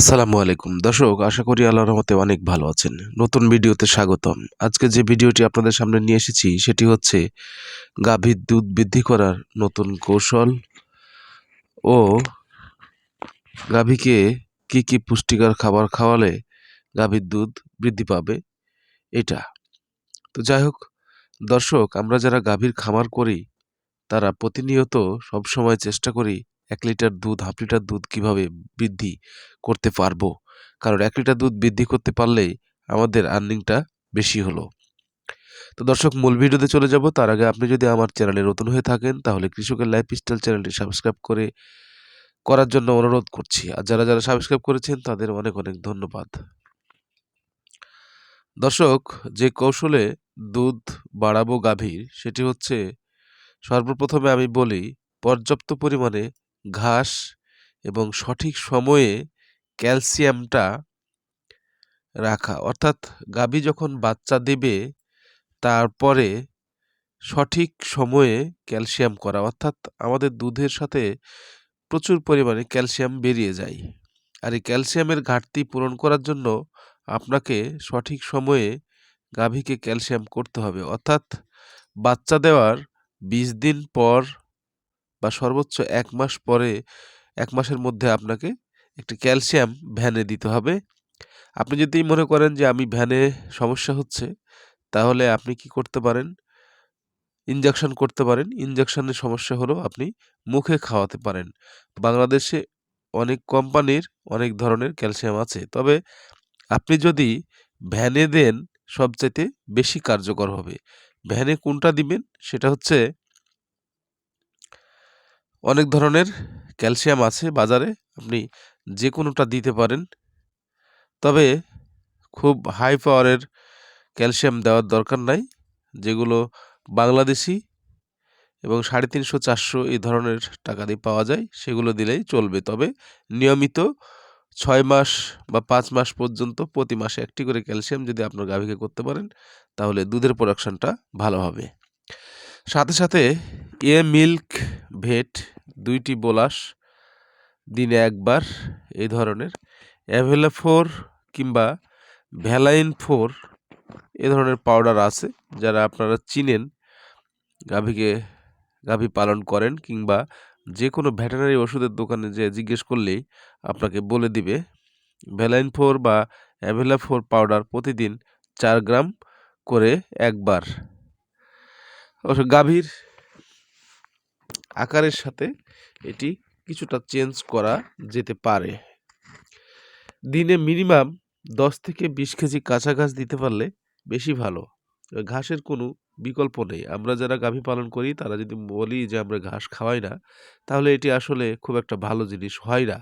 আসসালামু আলাইকুম। দর্শক, আশা করি আল্লাহর রহমতে অনেক ভালো আছেন। নতুন ভিডিওতে স্বাগতম। আজকে যে ভিডিওটি আপনাদের সামনে নিয়ে এসেছি, সেটি হচ্ছে গাভীর দুধ বৃদ্ধি করার নতুন কৌশল ও গাভীকে কি কি পুষ্টিকর খাবার খাওয়ালে গাভীর দুধ বৃদ্ধি পাবে এটা। তো যাই হোক, দর্শক, আমরা যারা গাভীর খামার করি, তারা প্রতিনিয়ত সবসময় চেষ্টা করি এক লিটার দুধ, হাফ লিটার দুধ কীভাবে বৃদ্ধি করতে পারব? কারণ এক লিটার দুধ বৃদ্ধি করতে পারলেই আমাদের আর্নিংটা বেশি হলো। তো দর্শক, মূল ভিডিওতে চলে যাব। তার আগে আপনি যদি আমার চ্যানেলে নতুন হয়ে থাকেন, তাহলে কৃষকের লাইফ স্টাইল চ্যানেলটি সাবস্ক্রাইব করে করার জন্য অনুরোধ করছি। আর যারা যারা সাবস্ক্রাইব করেছেন, তাদের অনেক অনেক ধন্যবাদ। দর্শক, যে কৌশলে দুধ বাড়াবো গাভীর, সেটি হচ্ছে সর্বপ্রথমে আমি বলি, পর্যাপ্ত পরিমাণে ঘাস এবং সঠিক সময়ে ক্যালসিয়ামটা রাখা। অর্থাৎ গাভী যখন বাচ্চা দেবে, তারপরে সঠিক সময়ে ক্যালসিয়াম করা। অর্থাৎ আমাদের দুধের সাথে প্রচুর পরিমাণে ক্যালসিয়াম বেরিয়ে যায়। আর এই ক্যালসিয়ামের ঘাটতি পূরণ করার জন্য আপনাকে সঠিক সময়ে গাভীকে ক্যালসিয়াম করতে হবে। অর্থাৎ বাচ্চা দেওয়ার বিশ দিন পর বা সর্বোচ্চ এক মাস পরে, এক মাসের মধ্যে আপনাকে একটি ক্যালসিয়াম ভ্যানে দিতে হবে। আপনি যদি মনে করেন যে আমি ভ্যানে সমস্যা হচ্ছে, তাহলে আপনি কি করতে পারেন? ইনজেকশন করতে পারেন। ইনজেকশনের সমস্যা হলো আপনি মুখে খাওয়াতে পারেন। বাংলাদেশে অনেক কোম্পানির অনেক ধরনের ক্যালসিয়াম আছে। তবে আপনি যদি ভ্যানে দেন, সবচাইতে বেশি কার্যকর হবে। ভ্যানে কোনটা দিবেন? সেটা হচ্ছে অনেক ধরনের ক্যালসিয়াম আছে বাজারে, আপনি যে কোনোটা দিতে পারেন। তবে খুব হাই পাওয়ারের ক্যালসিয়াম দেওয়ার দরকার নাই, যেগুলো বাংলাদেশি এবং সাড়ে তিনশো, চারশো এই ধরনের টাকা দিয়ে পাওয়া যায়, সেগুলো দিলেই চলবে। তবে নিয়মিত ছয় মাস বা পাঁচ মাস পর্যন্ত প্রতি মাসে একটি করে ক্যালসিয়াম যদি আপনার গাভীকে করতে পারেন, তাহলে দুধের প্রোডাকশনটা ভালো হবে। সাথে সাথে এ মিল্ক ভেট দুইটি বোলাস দিনে একবার, এই ধরনের। অ্যাভেলাফোর কিংবা ভ্যালাইন ফোর, এ ধরনের পাউডার আছে, যারা আপনারা চিনেন, গাভীকে, গাভী পালন করেন, কিংবা যে কোনো ভেটেনারি ওষুধের দোকানে যে জিজ্ঞেস করলেই আপনাকে বলে দিবে। ভ্যালাইন ফোর বা অ্যাভেলা ফোর পাউডার প্রতিদিন চার গ্রাম করে একবার। অবশ্য গাভীর আকারের সাথে এটি কিছুটা চেঞ্জ করা যেতে পারে। দিনে মিনিমাম দশ থেকে বিশ কেজি কাঁচা ঘাস দিতে পারলে বেশি ভালো। ঘাসের কোনো বিকল্প নেই। আমরা যারা গাভী পালন করি, তারা যদি বলি যে আমরা ঘাস খাওয়াই না, তাহলে এটি আসলে খুব একটা ভালো জিনিস হয় না।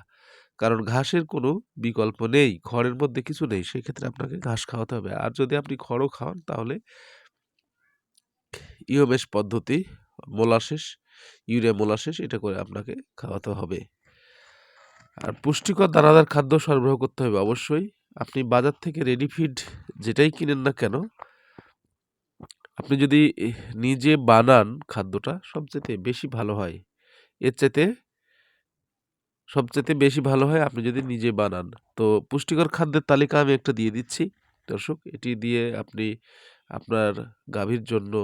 কারণ ঘাসের কোনো বিকল্প নেই। খড়ের মধ্যে কিছু নেই। সেক্ষেত্রে আপনাকে ঘাস খাওয়াতে হবে। আর যদি আপনি খড়ও খাওয়ান, তাহলে ইওমেশ পদ্ধতি মোলাসেস ইউরিয়া মোলাসেস এটা করে আপনাকে খাওয়াতে হবে। আর পুষ্টিকর দানাদার খাদ্য সরবরাহ করতে হবে অবশ্যই। আপনি বাজার থেকে রেডি ফিড যেটাই কিনেন না কেন, আপনি যদি নিজে বানান খাদ্যটা সবচেয়ে বেশি ভালো হয়। এর চাইতে সবচেয়ে বেশি ভালো হয় আপনি যদি নিজে বানান। তো পুষ্টিকর খাদ্যের তালিকা আমি একটা দিয়ে দিচ্ছি, দর্শক। এটি দিয়ে আপনি আপনার গাভীর জন্য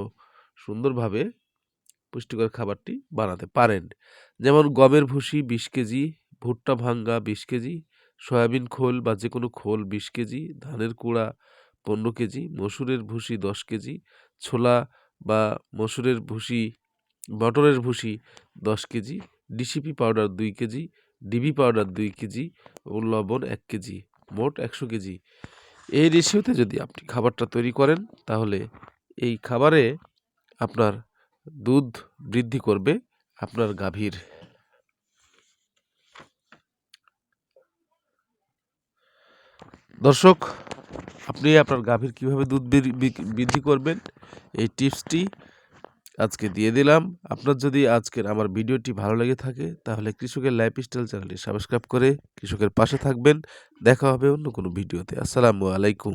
সুন্দরভাবে পুষ্টিকর খাবারটি বানাতে পারেন। যেমন গমের ভুসি বিশ কেজি, ভুট্টা ভাঙ্গা বিশ কেজি, সয়াবিন খোল বা যে কোনো খোল বিশ কেজি, ধানের কুড়া পনেরো কেজি, মসুরের ভুসি দশ কেজি, ছোলা বা মসুরের ভুসি, মটরের ভুসি দশ কেজি, ডিসিপি পাউডার দুই কেজি, ডিবি পাউডার দুই কেজি ও লবণ এক কেজি, মোট একশো কেজি। এই রেশিওতে যদি আপনি খাবারটা তৈরি করেন, তাহলে এই খাবারে আপনার দুধ বৃদ্ধি করবে আপনার গাভীর। দর্শক, আপনি আপনার গাভীর কীভাবে দুধ বৃদ্ধি করবেন, এই টিপসটি আজকে দিয়ে দিলাম। আপনার যদি আজকের আমার ভিডিওটি ভালো লেগে থাকে, তাহলে কৃষকের লাইফ স্টাইল চ্যানেলটি সাবস্ক্রাইব করে কৃষকের পাশে থাকবেন। দেখা হবে অন্য কোনো ভিডিওতে। আসসালামু আলাইকুম।